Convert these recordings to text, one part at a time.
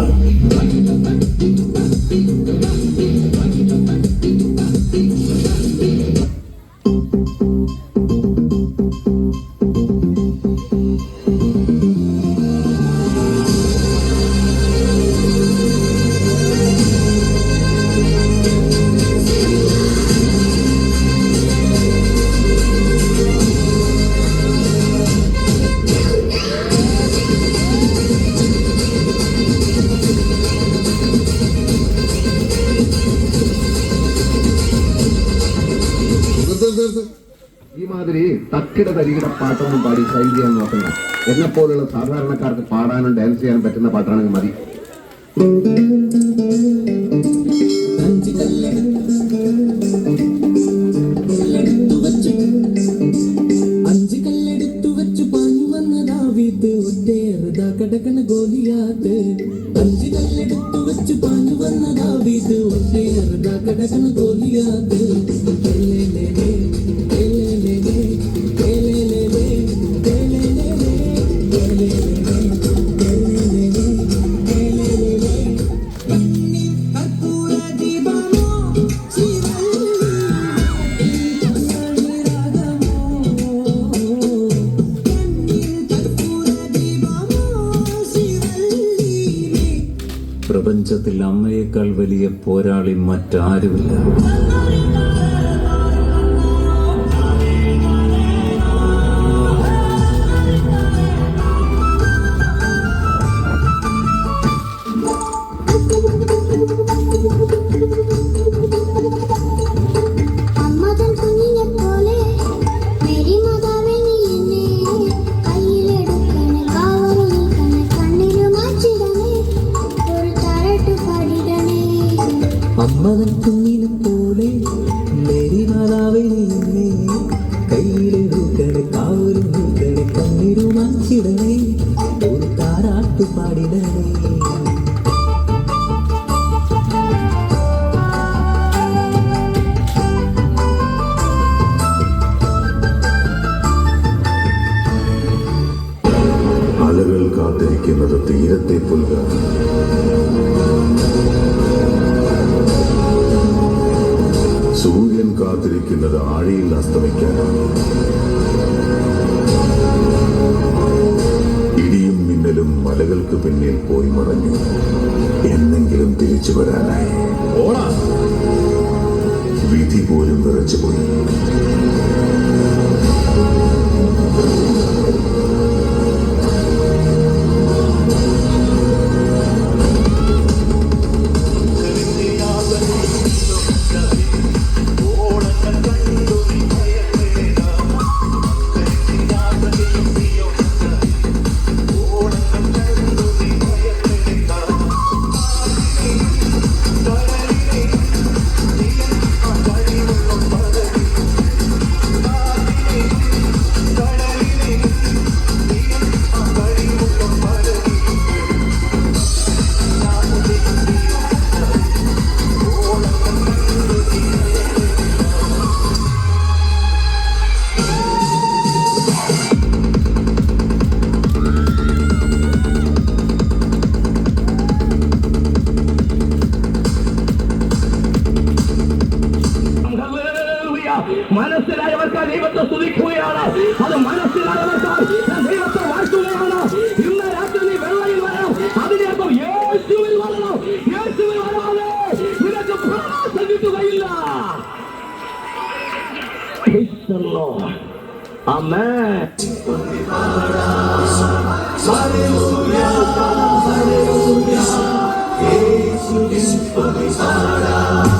Uh, I'd like to തക്കിട തരികിട പാട്ടൊന്നും പാടി സ്റ്റൈൽ ചെയ്യാൻ നോക്കണ്ട എന്നെ പോലുള്ള സാധാരണക്കാർക്ക് പാടാനും ഡാൻസ് ചെയ്യാനും പറ്റുന്ന പാട്ടാണെങ്കിൽ മതി. ഒറ്റേറുതാ കടകണ ഗോലിയാത്ത്. പ്രപഞ്ചത്തിൽ അമ്മയേക്കാൾ വലിയ പോരാളി മറ്റാരുമില്ല. അമ്മതൻ അമ്മതൻ കുഞ്ഞിനെ പോലെ മേരി മാതാവേ നീ എന്നെ കയ്യിലെടുക്കണേ കാവലും നിൽക്കണേ കണ്ണിരുമാച്ചിടണേ ഒരു താരാട്ട് പാടിടണേ അലകൾ കാത്തിരിക്കുന്നത് തീരത്തെ പുൽകാൻ കാത്തിരിക്കുന്നത് ആഴിയിൽ അസ്തമിക്കാനാണ്. ഇടിയും മിന്നലും മലകൾക്ക് പിന്നിൽ പോയി മറഞ്ഞു. എന്നെങ്കിലും തിരിച്ചു വരാനായി. വിധി പോലും വിറച്ചുപോയി മനസ്സിലായവർക്ക് ദൈവത്തെ സ്തുതിക്കുകയാണ്. അത് മനസ്സിലായവർക്ക് ദൈവത്തെ വാഴ്ത്തുകയാണ്. ഇന്ന് രാത്രി നീ വെള്ളയിൽ വരണം അതിനർത്ഥം യേശുവിൽ വരണം യേശുവിൽ വരാതെ നിനക്ക് പ്രവാസം കിട്ടുകയില്ല Hallelujah, Jesus is for Zion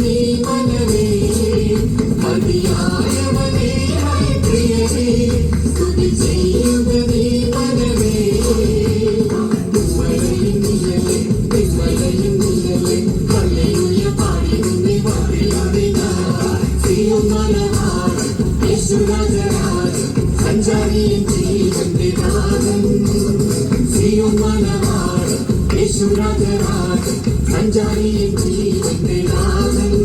Rajarajan அஞ்சாரியின் ஜீவன் நாதன்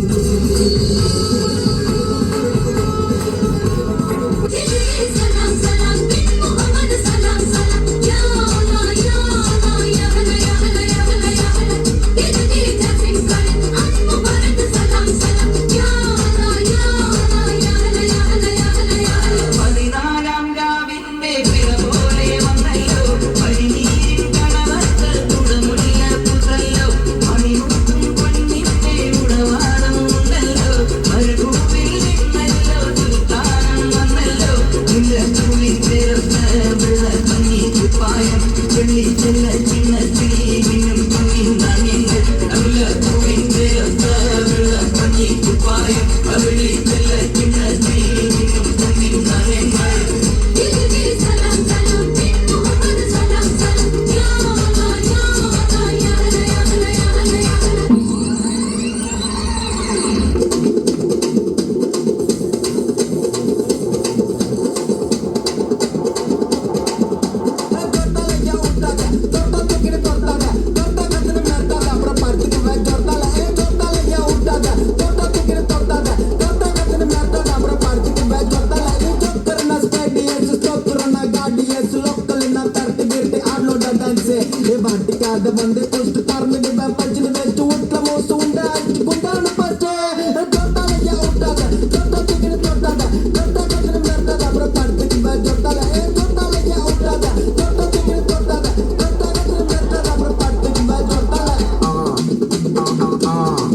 ਜਦ ਬੰਦੇ ਪੁਸ਼ਟ ਕਰਨਗੇ ਮੈਂ ਪੰਜ